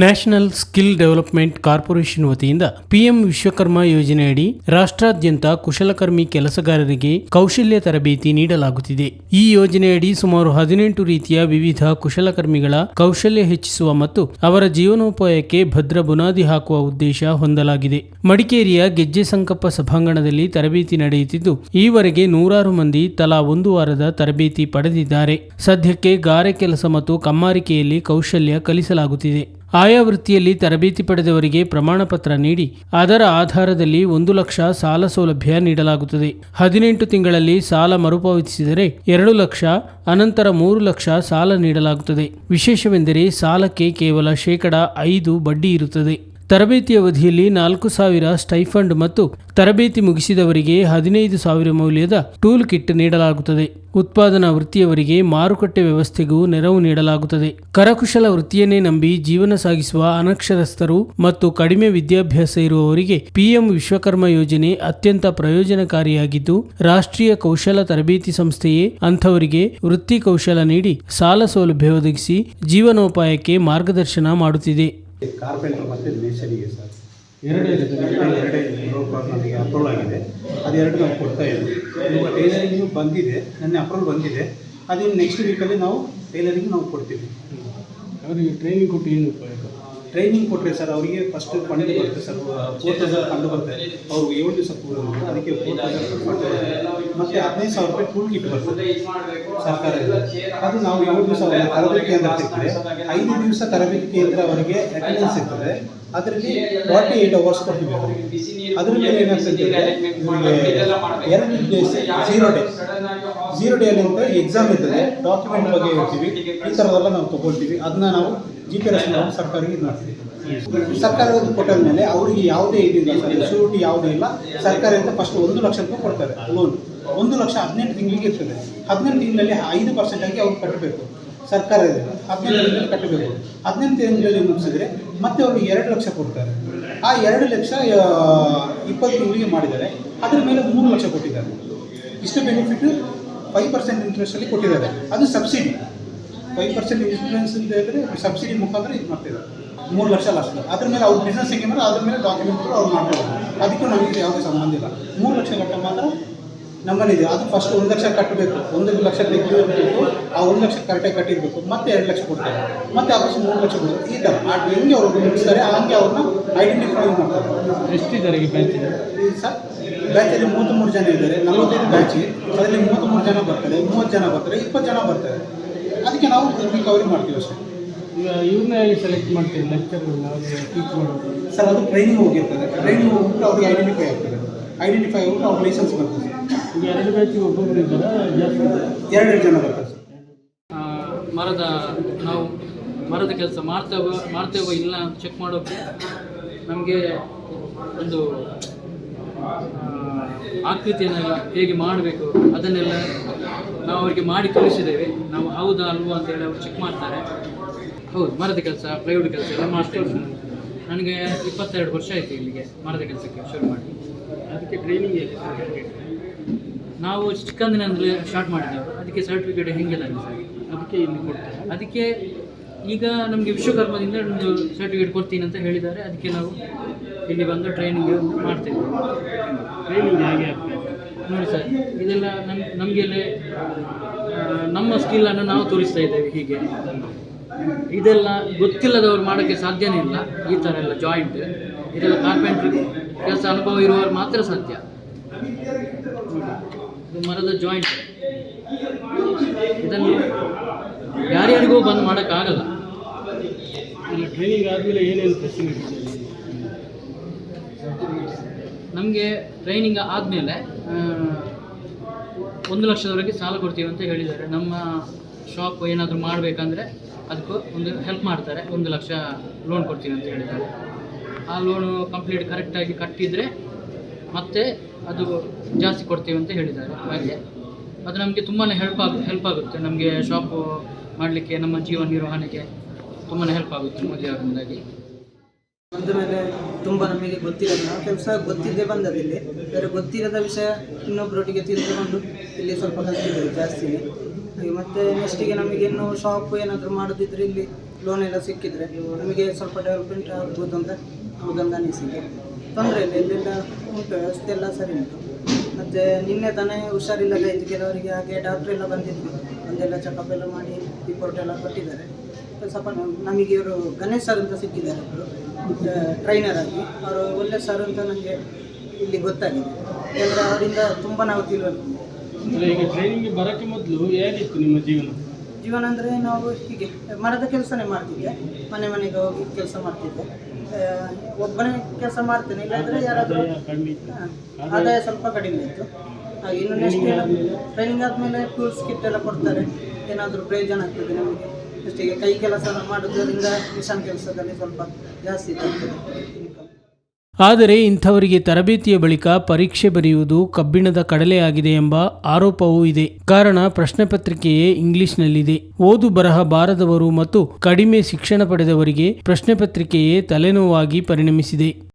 National skill development corporation ವತಿಯಿಂದ PM Vishwakarma ಯೋಜನೆಯಡಿ ರಾಷ್ಟ್ರಾದ್ಯಂತ ಕುಶಲಕರ್ಮಿ ಕೆಲಸಗಾರರಿಗೆ ಕೌಶಲ್ಯ ತರಬೇತಿ ನೀಡಲಾಗುತ್ತಿದೆ. ಈ ಯೋಜನೆಯಡಿ ಸುಮಾರು ಹದಿನೆಂಟು ರೀತಿಯ ವಿವಿಧ ಕುಶಲಕರ್ಮಿಗಳ ಕೌಶಲ್ಯ ಹೆಚ್ಚಿಸುವ ಮತ್ತು ಅವರ ಜೀವನೋಪಾಯಕ್ಕೆ ಭದ್ರ ಬುನಾದಿ ಹಾಕುವ ಉದ್ದೇಶ ಹೊಂದಲಾಗಿದೆ. ಮಡಿಕೇರಿಯ ಗೆಜ್ಜೆ ಸಂಕಪ್ಪ ಸಭಾಂಗಣದಲ್ಲಿ ತರಬೇತಿ ನಡೆಯುತ್ತಿದ್ದು, ಈವರೆಗೆ ನೂರಾರು ಮಂದಿ ತಲಾ ಒಂದು ವಾರದ ತರಬೇತಿ ಪಡೆದಿದ್ದಾರೆ. ಸದ್ಯಕ್ಕೆ ಗಾರೆ ಕೆಲಸ ಮತ್ತು ಕಮ್ಮಾರಿಕೆಯಲ್ಲಿ ಕೌಶಲ್ಯ ಕಲಿಸಲಾಗುತ್ತಿದೆ. ಆಯಾ ವೃತ್ತಿಯಲ್ಲಿ ತರಬೇತಿ ಪಡೆದವರಿಗೆ ಪ್ರಮಾಣ ಪತ್ರ ನೀಡಿ, ಅದರ ಆಧಾರದಲ್ಲಿ ಒಂದು ಲಕ್ಷ ಸಾಲ ಸೌಲಭ್ಯ ನೀಡಲಾಗುತ್ತದೆ. ಹದಿನೆಂಟು ತಿಂಗಳಲ್ಲಿ ಸಾಲ ಮರುಪಾವತಿಸಿದರೆ ಎರಡು ಲಕ್ಷ, ಅನಂತರ ಮೂರು ಲಕ್ಷ ಸಾಲ ನೀಡಲಾಗುತ್ತದೆ. ವಿಶೇಷವೆಂದರೆ ಸಾಲಕ್ಕೆ ಕೇವಲ ಶೇಕಡ ಐದು ಬಡ್ಡಿ ಇರುತ್ತದೆ. ತರಬೇತಿ ಅವಧಿಯಲ್ಲಿ ನಾಲ್ಕು ಸಾವಿರ ಸ್ಟೈಫಂಡ್ ಮತ್ತು ತರಬೇತಿ ಮುಗಿಸಿದವರಿಗೆ ಹದಿನೈದು ಸಾವಿರ ಮೌಲ್ಯದ ಟೂಲ್ ಕಿಟ್ ನೀಡಲಾಗುತ್ತದೆ. ಉತ್ಪಾದನಾ ವೃತ್ತಿಯವರಿಗೆ ಮಾರುಕಟ್ಟೆ ವ್ಯವಸ್ಥೆಗೂ ನೆರವು ನೀಡಲಾಗುತ್ತದೆ. ಕರಕುಶಲ ವೃತ್ತಿಯನ್ನೇ ನಂಬಿ ಜೀವನ ಸಾಗಿಸುವ ಅನಕ್ಷರಸ್ಥರು ಮತ್ತು ಕಡಿಮೆ ವಿದ್ಯಾಭ್ಯಾಸ ಇರುವವರಿಗೆ ಪಿಎಂ ವಿಶ್ವಕರ್ಮ ಯೋಜನೆ ಅತ್ಯಂತ ಪ್ರಯೋಜನಕಾರಿಯಾಗಿದ್ದು, ರಾಷ್ಟ್ರೀಯ ಕೌಶಲ ತರಬೇತಿ ಸಂಸ್ಥೆಯೇ ಅಂಥವರಿಗೆ ವೃತ್ತಿ ಕೌಶಲ ನೀಡಿ ಸಾಲ ಸೌಲಭ್ಯ ಒದಗಿಸಿ ಜೀವನೋಪಾಯಕ್ಕೆ ಮಾರ್ಗದರ್ಶನ ಮಾಡುತ್ತಿದೆ. ಕಾರ್ಪೆಂಟರ್ ಮತ್ತು ಮೇಸರಿಗೆ ಸರ್. ಎರಡೇ ಎರಡೇ ನನಗೆ ನಮಗೆ ಅಪ್ರೂವಲ್ ಆಗಿದೆ. ಅದು ಎರಡು ನಾವು ಕೊಡ್ತಾ ಇದ್ದೀವಿ. ಇವಾಗ ಟೈಲರಿಂಗು ಬಂದಿದೆ. ನನ್ನ ಅಪ್ರೂವಲ್ ಬಂದಿದೆ. ಅದನ್ನು ನೆಕ್ಸ್ಟ್ ವೀಕಲ್ಲಿ ನಾವು ಟೈಲರಿಂಗ್ ನಾವು ಕೊಡ್ತೀವಿ. ಅವರಿಗೆ ಟ್ರೈನಿಂಗ್ ಕೊಟ್ಟು ಏನು ಉಪಯೋಗ? ಟ್ರೈನಿಂಗ್ ಕೊಟ್ಟರೆ ಸರ್ ಅವರಿಗೆ ಫಸ್ಟ್ ಫಂಡ್ ಬರುತ್ತೆ ಸರ್. ಫೋರ್ ತೌಸಂಡ್ ಫಂಡ್ ಬರುತ್ತೆ. ಅವ್ರಿಗೆ ಏಳು ದಿವಸ ಪೂರ ಅದಕ್ಕೆ ಫೋರ್ ತೌಸಂಡ್ ಫಂಡ್ ಮತ್ತು ಹದಿನೈದು ಸಾವಿರ ರೂಪಾಯಿ ಟೂಲ್ ಕಿಟ್ ಬರ್ತದೆ ಸರ್ಕಾರ ಅದು ನಾವು ಏಳು ದಿವಸ ತರಬೇತಿ ಕೇಂದ್ರ ಸಿಗ್ತದೆ ಐದು ದಿವಸ ತರಬೇತಿ ಕೇಂದ್ರ ಅವರಿಗೆ ಅಟೆಂಡೆನ್ಸ್ ಸಿಗ್ತದೆ ಅದರಲ್ಲಿ ಫಾರ್ಟಿ ಏಯ್ಟ್ ಅವರ್ಸ್ ಕೊಡ್ತೀವಿ ಅದರಲ್ಲಿ ಅದ್ರ ಮೇಲೆ ಏನಾಗ್ತದೆ ನಿಮಗೆ ಎರಡು days zero day zero day ಅಂತ ಎಕ್ಸಾಮ್ ಇರ್ತದೆ. ಡಾಕ್ಯುಮೆಂಟ್ ಬಗ್ಗೆ ಹೇಳ್ತೀವಿ. ಈ ಥರದೆಲ್ಲ ನಾವು ತಗೊಳ್ತೀವಿ. ಅದನ್ನ ನಾವು ಜಿ ಇದು ಮಾಡ್ತೀವಿ ಸರ್ಕಾರದ ಕೊಟ್ಟ ಮೇಲೆ ಅವರಿಗೆ ಯಾವುದೇ ಇದಿಲ್ಲ ಸರ್ ಶೂರಿಟಿ ಯಾವುದೇ ಇಲ್ಲ. ಸರ್ಕಾರದಿಂದ ಫಸ್ಟ್ ಒಂದು ಲಕ್ಷ ರೂಪಾಯಿ ಕೊಡ್ತಾರೆ ಲೋನ್ ಒಂದು ಲಕ್ಷ ಹದಿನೆಂಟು ತಿಂಗಳಿಗೆ ಇರ್ತದೆ. ಹದಿನೆಂಟು ತಿಂಗಳಲ್ಲಿ ಐದು ಪರ್ಸೆಂಟ್ ಆಗಿ ಅವ್ರು ಕಟ್ಟಬೇಕು. ಸರ್ಕಾರದಿಂದ ಹದಿನೆಂಟು ತಿಂಗಳಲ್ಲಿ ಕಟ್ಟಬೇಕು. ಹದಿನೆಂಟು ತಿಂಗಳಲ್ಲಿ ಮುಗಿಸಿದ್ರೆ ಮತ್ತೆ ಅವ್ರಿಗೆ ಎರಡು ಲಕ್ಷ ಕೊಡ್ತಾರೆ. ಆ ಎರಡು ಲಕ್ಷ ಇಪ್ಪತ್ತು ತಿಂಗಳಿಗೆ ಮಾಡಿದ್ದಾರೆ. ಅದ್ರ ಮೇಲೆ ಮೂರು ಲಕ್ಷ ಕೊಟ್ಟಿದ್ದಾರೆ. ಇಷ್ಟು ಬೆನಿಫಿಟ್ ಫೈವ್ ಪರ್ಸೆಂಟ್ ಇಂಟ್ರೆಸ್ಟಲ್ಲಿ ಕೊಟ್ಟಿದ್ದಾರೆ. ಅದು ಸಬ್ಸಿಡಿ ಫೈವ್ ಪರ್ಸೆಂಟ್ ಇನ್ಸೂರೆನ್ಸ್ ಅಂತ ಹೇಳಿದ್ರೆ ಸಬ್ಸಿಡಿ ಮುಖಾಂತರ ಇದು ಮಾಡ್ತಿದ್ದಾರೆ ಮೂರು ಲಕ್ಷ ಲಾಸ್ಟ್ ಅದ್ರ ಮೇಲೆ ಅವ್ರು ಬಿಸ್ನೆಸ್ ಹೆಂಗೆ ಅದ್ರ ಮೇಲೆ ಡಾಕ್ಯುಮೆಂಟ್ ಅವ್ರು ಮಾಡ್ಬೋದು ಅದಕ್ಕೂ ನಮಗೆ ಯಾವುದೇ ಸಂಬಂಧ ಇಲ್ಲ. ಮೂರು ಲಕ್ಷ ಕಟ್ಟ ಮಾತ್ರ ನಮ್ಮಲ್ಲಿದೆ. ಅದು ಫಸ್ಟ್ ಒಂದು ಲಕ್ಷ ಕಟ್ಟಬೇಕು ಒಂದು ಲಕ್ಷ ತೆಗೆದು ಆ ಒಂದು ಲಕ್ಷ ಕರೆಕ್ಟಾಗಿ ಕಟ್ಟಿರಬೇಕು. ಮತ್ತೆ ಎರಡು ಲಕ್ಷ ಕೊಡ್ತಾರೆ. ಮತ್ತೆ ಆಫೀಸ್ ಮೂರು ಲಕ್ಷ ಕೊಡ್ತಾರೆ. ಈ ಥರ ಆ ಹೆಂಗೆ ಅವರು ಮುಗಿಸ್ತಾರೆ ಹಂಗೆ ಅವ್ರನ್ನ ಐಡೆಂಟಿಫೈ ಮಾಡ್ತಾರೆ. ಎಷ್ಟಿದ್ದಾರೆ ಈ ಬ್ಯಾಂಕ್ ಈ ಸರ್ ಬ್ಯಾಚಲ್ಲಿ ಮೂವತ್ತ್ಮೂರು ಜನ ಇದ್ದಾರೆ. ನಲವತ್ತೈದು ಬ್ಯಾಚಿ ಅದರಲ್ಲಿ ಮೂವತ್ತ್ಮೂರು ಜನ ಬರ್ತಾರೆ. ಮೂವತ್ತು ಜನ ಬರ್ತಾರೆ. ಇಪ್ಪತ್ತು ಜನ ಬರ್ತಾರೆ. ಅದಕ್ಕೆ ನಾವು ರಿಕವರಿ ಮಾಡ್ತೀವಿ ಅಷ್ಟೇ. ಈಗ ಇವ್ರನ್ನ ಸೆಲೆಕ್ಟ್ ಮಾಡ್ತೀವಿ ಲೆಕ್ಚರ್ಗಳನ್ನ ಅವ್ರಿಗೆ ಟೀಚ್ ಮಾಡೋದು. ಸರ್ ಅದು ಟ್ರೈನಿಂಗ್ ಹೋಗಿರ್ತದೆ. ಟ್ರೈನಿಂಗ್ ಹೋಗ್ಬಿಟ್ಟು ಅವ್ರಿಗೆ ಐಡೆಂಟಿಫೈ ಆಗ್ತದೆ. ಐಡೆಂಟಿಫೈ ಆಗ್ಬಿಟ್ಟು ಅವ್ರ ಲೈಸೆನ್ಸ್ ಬರ್ತದೆ. ಈಗ ಎರಡು ಬ್ಯಾಚಿಗೆ ಒಬ್ಬೊಬ್ಬರು ಇದ್ದಾರೆ. ಎರಡೆರಡು ಜನ ಬರ್ತಾರೆ ಸರ್. ಮರದ ನಾವು ಮರದ ಕೆಲಸ ಮಾಡ್ತೇವೆ ಮಾಡ್ತೇವೋ ಇಲ್ಲ ಅಂತ ಚೆಕ್ ಮಾಡೋಕ್ಕೆ ನಮಗೆ ಒಂದು ಆ, ಆಕೃತಿಯನ್ನೆಲ್ಲ ಹೇಗೆ ಮಾಡಬೇಕು ಅದನ್ನೆಲ್ಲ ನಾವು ಅವರಿಗೆ ಮಾಡಿ ಕಳಿಸಿದ್ದೇವೆ. ನಾವು ಹೌದಾ ಅಲ್ವಾ ಅಂತೇಳಿ ಅವರು ಚೆಕ್ ಮಾಡ್ತಾರೆ. ಹೌದು ಮರದ ಕೆಲಸ ಪ್ಲೈವುಡ್ ಕೆಲಸ ಎಲ್ಲ ಮಾಡ್ತೇವೆ ನನಗೆ ಇಪ್ಪತ್ತೆರಡು ವರ್ಷ ಆಯಿತು ಇಲ್ಲಿಗೆ ಮರದ ಕೆಲಸಕ್ಕೆ ಶುರು ಮಾಡಿ. ಅದಕ್ಕೆ ಟ್ರೈನಿಂಗ್ ನಾವು ಚಿಕ್ಕಂದಿನಂದರೆ ಸ್ಟಾರ್ಟ್ ಮಾಡಿದ್ದೆವು. ಅದಕ್ಕೆ ಸರ್ಟಿಫಿಕೇಟ್ ಹೆಂಗಿಲ್ಲ ಸರ್ ಅದಕ್ಕೆ ಇಲ್ಲಿ ಕೊಡ್ತಾರೆ. ಅದಕ್ಕೆ ಈಗ ನಮಗೆ ವಿಶ್ವಕರ್ಮದಿಂದ ಒಂದು ಸರ್ಟಿಫಿಕೇಟ್ ಕೊಡ್ತೀನಿ ಅಂತ ಹೇಳಿದ್ದಾರೆ. ಅದಕ್ಕೆ ನಾವು ಇಲ್ಲಿ ಬಂದು ಟ್ರೈನಿಂಗ್ ಮಾಡ್ತೇವೆ ಟ್ರೈನಿಂಗ್ ಹೇಗೆ ಆಗ್ತದೆ ನೋಡಿ ಸರ್ ಇದೆಲ್ಲ ನಮ್ಮ ನಮಗೆಲ್ಲ ನಮ್ಮ ಸ್ಕಿಲ್ಲನ್ನು ನಾವು ತೋರಿಸ್ತಾ ಇದ್ದೇವೆ ಹೀಗೆ. ಇದೆಲ್ಲ ಗೊತ್ತಿಲ್ಲದವ್ರು ಮಾಡೋಕ್ಕೆ ಸಾಧ್ಯನೇ ಇಲ್ಲ ಈ ಥರ ಎಲ್ಲ ಜಾಯಿಂಟ್. ಇದೆಲ್ಲ ಕಾರ್ಪೆಂಟ್ರಿ ಕೆಲಸ ಅನುಭವ ಇರುವವರು ಮಾತ್ರ ಸಾಧ್ಯ. ಇದು ಮರದ ಜಾಯಿಂಟ್. ಇದನ್ನು ಯಾರ್ಯಾರಿಗೂ ಬಂದು ಮಾಡೋಕ್ಕಾಗಲ್ಲ. ಟ್ರೈನಿಂಗ್ ಆದಮೇಲೆ ಏನೇನು ಫೆಸಿಲಿಟಿ ನಮಗೆ ಟ್ರೈನಿಂಗ್ ಆದಮೇಲೆ ಒಂದು ಲಕ್ಷದವರೆಗೆ ಸಾಲ ಕೊಡ್ತೀವಿ ಅಂತ ಹೇಳಿದ್ದಾರೆ. ನಮ್ಮ ಶಾಪ್ ಏನಾದರೂ ಮಾಡಬೇಕಂದ್ರೆ ಅದಕ್ಕೂ ಒಂದು ಹೆಲ್ಪ್ ಮಾಡ್ತಾರೆ. ಒಂದು ಲಕ್ಷ ಲೋನ್ ಕೊಡ್ತೀವಿ ಅಂತ ಹೇಳಿದ್ದಾರೆ. ಆ ಲೋನು ಕಂಪ್ಲೀಟ್ ಕರೆಕ್ಟಾಗಿ ಕಟ್ಟಿದರೆ ಮತ್ತೆ ಅದು ಜಾಸ್ತಿ ಕೊಡ್ತೀವಿ ಅಂತ ಹೇಳಿದ್ದಾರೆ. ಹಾಗೆ ಅದು ನಮಗೆ ತುಂಬಾ ಹೆಲ್ಪ್ ಆಗ ಹೆಲ್ಪ್ ಆಗುತ್ತೆ. ನಮಗೆ ಶಾಪು ಮಾಡಲಿಕ್ಕೆ, ನಮ್ಮ ಜೀವನ ನಿರ್ವಹಣೆಗೆ ತುಂಬಾ ಹೆಲ್ಪ್ ಆಗುತ್ತೆ ಮದುವೆ ಅವರಿಂದಾಗಿ ಬಂದ ಮೇಲೆ ತುಂಬ ನಮಗೆ ಗೊತ್ತಿರೋದು ನಾವು ಕೆಲಸ ಗೊತ್ತಿದ್ದೇ ಬಂದದ್ದು ಇಲ್ಲಿ. ಬೇರೆ ಗೊತ್ತಿರದ ವಿಷಯ ಇನ್ನೊಬ್ಬರೊಟ್ಟಿಗೆ ತಿಳ್ಕೊಂಡು ಇಲ್ಲಿ ಸ್ವಲ್ಪ ಕಲ್ತಿದ್ದೇವೆ ಜಾಸ್ತಿ ಮತ್ತೆ ನೆಕ್ಸ್ಟಿಗೆ ನಮಗೆ ಇನ್ನು ಶಾಪ್ ಏನಾದರೂ ಮಾಡೋದಿದ್ರೆ ಇಲ್ಲಿ ಲೋನ್ ಎಲ್ಲ ಸಿಕ್ಕಿದ್ರೆ ನಮಗೆ ಸ್ವಲ್ಪ ಡೆವಲಪ್ಮೆಂಟ್ ಆಗ್ಬೋದು ಅಂತ ನಮಗೊಂದು ಅನಿಸಿಕೆ ತೊಂದರೆ ಇಲ್ಲ, ಇಲ್ಲೆಲ್ಲ ಉಂಟು, ವ್ಯವಸ್ಥೆ ಎಲ್ಲ ಸರಿ ಉಂಟು. ಮತ್ತೆ ನಿನ್ನೆ ತಾನೇ ಹುಷಾರಿಲ್ಲದೆ ಇದ್ದು ಕೆಲವರಿಗೆ ಹಾಗೆ ಡಾಕ್ಟ್ರ್ ಎಲ್ಲ ಬಂದಿದ್ರು. ಒಂದೆಲ್ಲ ಚೆಕಪ್ ಎಲ್ಲ ಮಾಡಿ ರಿಪೋರ್ಟ್ ಎಲ್ಲ ಕೊಟ್ಟಿದ್ದಾರೆ. ಸ್ವಲ್ಪ ನಮಗೆ ಇವರು ಗಣೇಶ್ ಸರ್ ಅಂತ ಸಿಕ್ಕಿದ್ದಾರೆ ಒಬ್ಬರು ಟ್ರೈನರ್ ಆಗಿ. ಅವರು ಒಳ್ಳೆ ಸರ್ ಅಂತ ನನಗೆ ಇಲ್ಲಿ ಗೊತ್ತಾಗಿದೆ. ಯಾಕಂದರೆ ಅವರಿಂದ ತುಂಬ ನಾವು ತಿಳುವಳಿಕೆ ಅಂದ್ರೆ ಈಗ ಟ್ರೈನಿಂಗ್ ಬರೋಕ್ಕೆ ಮೊದಲು ಹೇಗಿತ್ತು ನಿಮ್ಮ ಜೀವನ? ಜೀವನ ಅಂದರೆ ನಾವು ಹೀಗೆ ಮರದ ಕೆಲಸನೇ ಮಾಡ್ತಿದ್ದೆ. ಮನೆ ಮನೆಗೆ ಹೋಗಿ ಕೆಲಸ ಮಾಡ್ತಿದ್ದೆ. ಒಬ್ಬನೇ ಕೆಲಸ ಮಾಡ್ತೇನೆ ಇಲ್ಲಾಂದರೆ ಯಾರಾದರೂ ಆದಾಯ ಸ್ವಲ್ಪ ಕಡಿಮೆ ಇತ್ತು. ಹಾಗೆ ಇನ್ನು ನೆಕ್ಸ್ಟ್ ಟ್ರೈನಿಂಗ್ ಆದಮೇಲೆ? ಟೂಲ್ಸ್ ಕಿಟ್ ಎಲ್ಲ ಕೊಡ್ತಾರೆ. ಏನಾದರೂ ಪ್ರಯೋಜನ ಆಗ್ತದೆ ನಮಗೆ. ಕೈ ಕೆಲಸ ಮಿಷನ್ ಕೆಲಸದಲ್ಲಿ ಸ್ವಲ್ಪ ಜಾಸ್ತಿ ಆದರೆ ಇಂಥವರಿಗೆ ತರಬೇತಿಯ ಬಳಿಕ ಪರೀಕ್ಷೆ ಬರೆಯುವುದು ಕಬ್ಬಿಣದ ಕಡಲೆಯಾಗಿದೆ ಎಂಬ ಆರೋಪವೂ ಇದೆ. ಕಾರಣ ಪ್ರಶ್ನೆ ಪತ್ರಿಕೆಯೇ ಇಂಗ್ಲಿಷ್ನಲ್ಲಿದೆ. ಓದು ಬರಹ ಬಾರದವರು ಮತ್ತು ಕಡಿಮೆ ಶಿಕ್ಷಣ ಪಡೆದವರಿಗೆ ಪ್ರಶ್ನೆ ಪತ್ರಿಕೆಯೇ ತಲೆನೋವಾಗಿ ಪರಿಣಮಿಸಿದೆ.